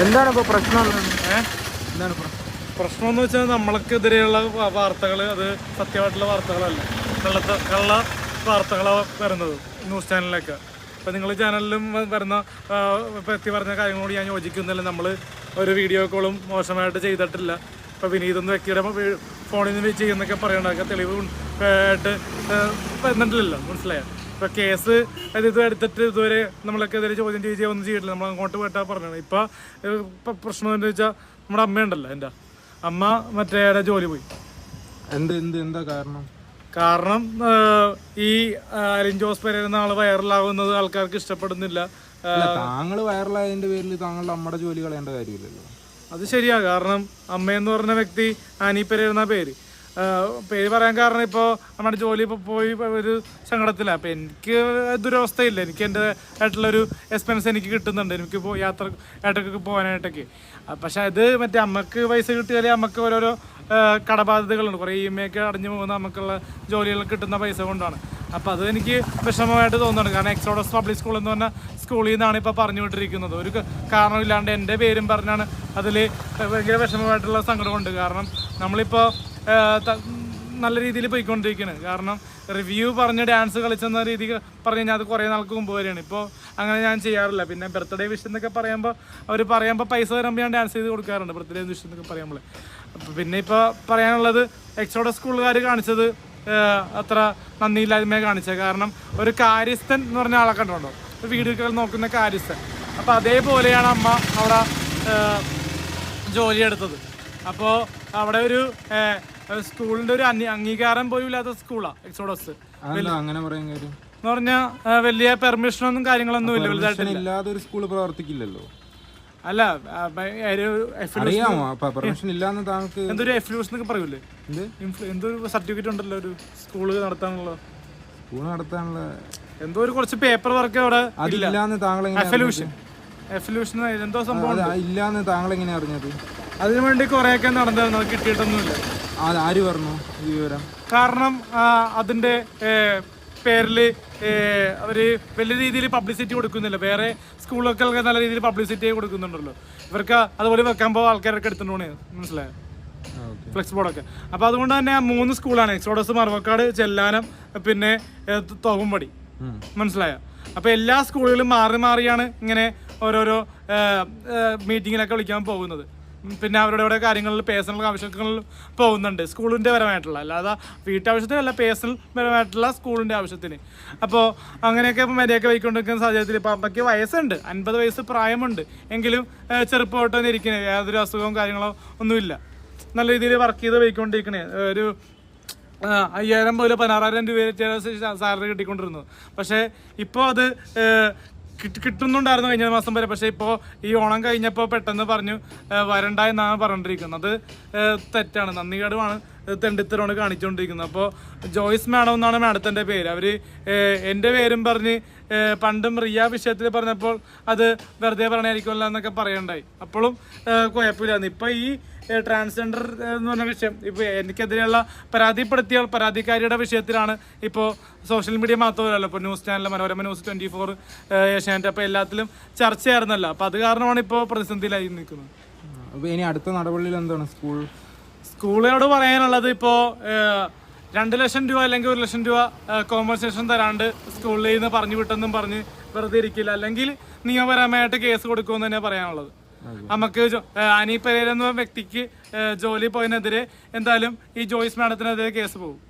എന്താണ് ഇപ്പൊ പ്രശ്നം എന്താണ് പ്രശ്നം? എന്ന് വെച്ചാൽ നമ്മൾക്കെതിരെയുള്ള വാർത്തകൾ അത് സത്യമായിട്ടുള്ള വാർത്തകളല്ല. കള്ളത്ത കള്ള വാർത്തകളാണ് വരുന്നത് ന്യൂസ് ചാനലിലൊക്കെ. അപ്പോൾ നിങ്ങൾ ചാനലിലും വരുന്ന എത്തി പറഞ്ഞ കാര്യങ്ങളോട് ഞാൻ യോജിക്കുന്നില്ല. നമ്മൾ ഒരു വീഡിയോ കോളും മോശമായിട്ട് ചെയ്തിട്ടില്ല. ഇപ്പൊ വിനീത് എന്ന വ്യക്തിയുടെ ഫോണിൽ നിന്ന് ചെയ്യുന്നൊക്കെ പറയണ്ടൊക്കെ തെളിവ് ആയിട്ട് ആ, മനസ്സിലായോ? ഇപ്പം കേസ് ഇത് എടുത്തിട്ട് ഇതുവരെ നമ്മളൊക്കെ ഇതുവരെ ചോദ്യം ചെയ്യുക ഒന്നും ചെയ്തിട്ടില്ല. നമ്മൾ അങ്ങോട്ട് പോയിട്ടാ പറഞ്ഞത് ഇപ്പൊ ഇപ്പം പ്രശ്നം എന്താ വെച്ചാൽ നമ്മുടെ അമ്മയുണ്ടല്ലോ എന്റെ അമ്മ മറ്റേ ജോലി പോയി. എന്ത് എന്ത് എന്താ കാരണം? കാരണം ഈ അലിൻ ജോസ് പെരേരുന്ന ആൾ വൈറലാകുന്നത് ആൾക്കാർക്ക് ഇഷ്ടപ്പെടുന്നില്ല. താങ്കൾ വൈറലായതിന്റെ പേരിൽ താങ്കളുടെ അമ്മയുടെ ജോലി കളയേണ്ട കാര്യമില്ലല്ലോ. അത് ശരിയാ. കാരണം അമ്മയെന്ന് പറഞ്ഞ വ്യക്തി ആനി പെരേരുന്ന പേര്. പേര് പറയാൻ കാരണം ഇപ്പോൾ നമ്മുടെ ജോലി ഇപ്പോൾ പോയി ഒരു സങ്കടത്തിലാണ് അപ്പോൾ എനിക്ക് ദുരവസ്ഥയില്ല. എനിക്ക് എന്റെ ആയിട്ടുള്ളൊരു എക്സ്പെൻസ് എനിക്ക് കിട്ടുന്നുണ്ട്. എനിക്ക് ഇപ്പോൾ യാത്ര ആയിട്ടൊക്കെ പോകാനായിട്ടൊക്കെ. പക്ഷേ അത് മറ്റേ അമ്മയ്ക്ക് പൈസ കിട്ടിയാലേ അമ്മയ്ക്ക് ഓരോരോ കടബാധ്യതകളുണ്ട്. കുറേ ഇ എം ഐ ഒക്കെ അടഞ്ഞു പോകുന്ന നമുക്കുള്ള ജോലികൾ കിട്ടുന്ന പൈസ കൊണ്ടാണ്. അപ്പോൾ അത് എനിക്ക് വിഷമമായിട്ട് തോന്നുന്നുണ്ട്. കാരണം എക്സോഡസ് പബ്ലിക് സ്കൂൾ എന്ന് പറഞ്ഞ സ്കൂളിൽ നിന്നാണ് ഇപ്പോൾ പറഞ്ഞു വിട്ടിരിക്കുന്നത് ഒരു കാരണമില്ലാണ്ട് എന്റെ പേരും പറഞ്ഞാണ് അതിൽ ഭയങ്കര വിഷമമായിട്ടുള്ള സങ്കടമുണ്ട്. കാരണം നമ്മളിപ്പോൾ നല്ല രീതിയിൽ പോയിക്കൊണ്ടിരിക്കുകയാണ് കാരണം റിവ്യൂ പറഞ്ഞ് ഡാൻസ് കളിച്ചെന്ന രീതി പറഞ്ഞു കഴിഞ്ഞാൽ അത് കുറേ നാൾക്ക് മുമ്പ് വരെയാണ്. ഇപ്പോൾ അങ്ങനെ ഞാൻ ചെയ്യാറില്ല. പിന്നെ ബർത്ത്ഡേ വിഷ് എന്നൊക്കെ പറയുമ്പോൾ അവർ പറയുമ്പോൾ പൈസ തരുമ്പോൾ ഞാൻ ഡാൻസ് ചെയ്ത് കൊടുക്കാറുണ്ട്. ബർത്ത്ഡേ വിഷ് എന്നൊക്കെ പറയുമ്പോൾ പിന്നെ ഇപ്പോൾ പറയാനുള്ളത് എക്സോടെ സ്കൂളുകാർ കാണിച്ചത് അത്ര നന്ദിയില്ലായ്മയെ കാണിച്ചത്. കാരണം ഒരു കാര്യസ്ഥൻ എന്ന് പറഞ്ഞ ആളെ കണ്ടുണ്ടോ ഒരു വീടുകൾ നോക്കുന്ന കാര്യസ്ഥൻ. അപ്പോൾ അതേപോലെയാണ് അമ്മ അവിടെ ജോലിയെടുത്തത് അപ്പോൾ അവിടെ ഒരു സ്കൂളിന്റെ ഒരു അംഗീകാരം പോലും ഇല്ലാത്ത സ്കൂളാണ് എക്സോഡസ്. അങ്ങനെ പറയാൻ കാര്യം? എന്ന് പറഞ്ഞാൽ വലിയ പെർമിഷനൊന്നും കാര്യങ്ങളൊന്നും ഇല്ല വലുതായിട്ട് ഇല്ലാതെ ഒരു സ്കൂൾ പ്രവർത്തിക്കില്ലല്ലോ? അല്ല എന്തൊരു എഫിലൂഷൻ ഒക്കെ പറയൂലേ? എന്ത്? ഇൻഫ്ലു- ഒരു സർട്ടിഫിക്കറ്റ് ഉണ്ടല്ലോ ഒരു സ്കൂൾ നടത്താനുള്ള. സ്കൂൾ നടത്താനുള്ള എന്തോ ഒരു കുറച്ച് പേപ്പർ വർക്ക് അവിടെ അതില്ലാന്ന് താങ്കൾ എങ്ങനെ എഫലൂഷൻ എഫലൂഷൻ എന്തോ സംഭവം ഇല്ലാന്ന് താങ്കൾ എങ്ങനെ അറിഞ്ഞത്? അതിനു വേണ്ടി കുറെയൊക്കെ നടന്നിരുന്നു കിട്ടിയിട്ടൊന്നുമില്ല. ആര് പറഞ്ഞു ഈ വിവരം? കാരണം അതിന്റെ പേരിൽ അവർ വലിയ രീതിയിൽ പബ്ലിസിറ്റി കൊടുക്കുന്നില്ല. വേറെ സ്കൂളുകൾക്ക് നല്ല രീതിയിൽ പബ്ലിസിറ്റി കൊടുക്കുന്നുണ്ടല്ലോ. ഇവർക്ക് അതുപോലെ വെക്കാൻ പോകുന്ന ആൾക്കാരൊക്കെ എടുത്തിട്ടുണ്ടോ മനസ്സിലായോ? ഫ്ലെക്സ് ബോർഡൊക്കെ. അപ്പോൾ അതുകൊണ്ട് തന്നെ ആ മൂന്ന് സ്കൂളാണ്. എക്സോഡസ് മറവക്കാട് ചെല്ലാനം പിന്നെ തോകുംപടി മനസ്സിലായോ? അപ്പോൾ എല്ലാ സ്കൂളുകളും മാറി മാറിയാണ് ഇങ്ങനെ ഓരോരോ മീറ്റിങ്ങിലൊക്കെ വിളിക്കാൻ പോകുന്നത്. പിന്നെ അവരുടെ ഇവിടെ കാര്യങ്ങളിൽ പേഴ്സണൽ ആവശ്യങ്ങളിൽ പോകുന്നുണ്ട് സ്കൂളിന്റെ പരമായിട്ടുള്ള. അല്ലാതെ വീട്ടാവശ്യത്തിനല്ല പേഴ്സണൽ പരമായിട്ടുള്ള സ്കൂളിന്റെ ആവശ്യത്തിന്. അപ്പോൾ അങ്ങനെയൊക്കെ ഇപ്പോൾ മര്യാദയ്ക്ക് വയ്ക്കൊണ്ടിരിക്കുന്ന സാഹചര്യത്തിൽ ഇപ്പോൾ അമ്മയ്ക്ക് വയസ്സുണ്ട് അൻപത് വയസ്സ് പ്രായമുണ്ട്. എങ്കിലും ചെറുപ്പമായിട്ട് തന്നെ ഇരിക്കുന്നത് യാതൊരു അസുഖവും കാര്യങ്ങളോ ഒന്നുമില്ല. നല്ല രീതിയിൽ വർക്ക് ചെയ്ത് പോയിക്കൊണ്ടിരിക്കണേ. ഒരു അയ്യായിരം പോലെ പതിനാറായിരം രൂപ സാലറി കിട്ടിക്കൊണ്ടിരുന്നത് പക്ഷേ ഇപ്പോൾ അത് കിട്ടുന്നുണ്ടായിരുന്നു കഴിഞ്ഞ മാസം വരെ. പക്ഷേ ഇപ്പോൾ ഈ ഓണം കഴിഞ്ഞപ്പോൾ പെട്ടെന്ന് പറഞ്ഞു വരണ്ട എന്നാണ് പറഞ്ഞിരിക്കുന്നത് അത് തെറ്റാണ്. നന്ദികേടുമാണ്. തെണ്ടിത്തരമാണ് കാണിച്ചുകൊണ്ടിരിക്കുന്നത്. അപ്പോൾ ജോയിസ് മാഡം എന്നാണ് മാഡത്തിന്റെ പേര്. അവർ എന്റെ പേരും പറഞ്ഞ് പണ്ടും റിയ വിഷയത്തിൽ പറഞ്ഞപ്പോൾ അത് വെറുതെ പറഞ്ഞായിരിക്കുമല്ലോ എന്നൊക്കെ പറയണ്ടായി. അപ്പോഴും കുഴപ്പമില്ലായിരുന്നു. ഇപ്പോൾ ഈ ട്രാൻസ്ജെൻഡർ എന്ന് പറഞ്ഞ വിഷയം ഇപ്പോൾ എനിക്കെതിരെയുള്ള പരാതിപ്പെടുത്തിയ പരാതിക്കാരിയുടെ വിഷയത്തിലാണ് ഇപ്പോൾ സോഷ്യൽ മീഡിയ മാത്രമല്ലല്ലോ. ഇപ്പോൾ news channel Manorama news twenty four Asianet അപ്പോൾ എല്ലാത്തിലും ചർച്ചയായിരുന്നല്ലോ. അപ്പോൾ അത് കാരണമാണ് ഇപ്പോൾ പ്രതിസന്ധിയിലായി നിൽക്കുന്നത്. അപ്പോൾ ഇനി അടുത്ത നടപടിയിൽ എന്താണ്? സ്കൂൾ സ്കൂളുകളോട് പറയാനുള്ളത് ഇപ്പോൾ രണ്ട് ലക്ഷം രൂപ അല്ലെങ്കിൽ ഒരു ലക്ഷം രൂപ കോമ്പൻസേഷൻ തരാണ്ട് സ്കൂളിൽ നിന്ന് പറഞ്ഞു വിട്ടെന്നും പറഞ്ഞ് വെറുതെ ഇരിക്കില്ല. അല്ലെങ്കിൽ നിയമപരമായിട്ട് കേസ് കൊടുക്കുമെന്ന് തന്നെ പറയാനുള്ളത്. നമുക്ക് അനി പെരേര എന്ന വ്യക്തിക്ക് ജോലി പോയതിനെതിരെ എന്തായാലും ഈ ജോയിസ് മാഡത്തിനെതിരെ കേസ് പോകും.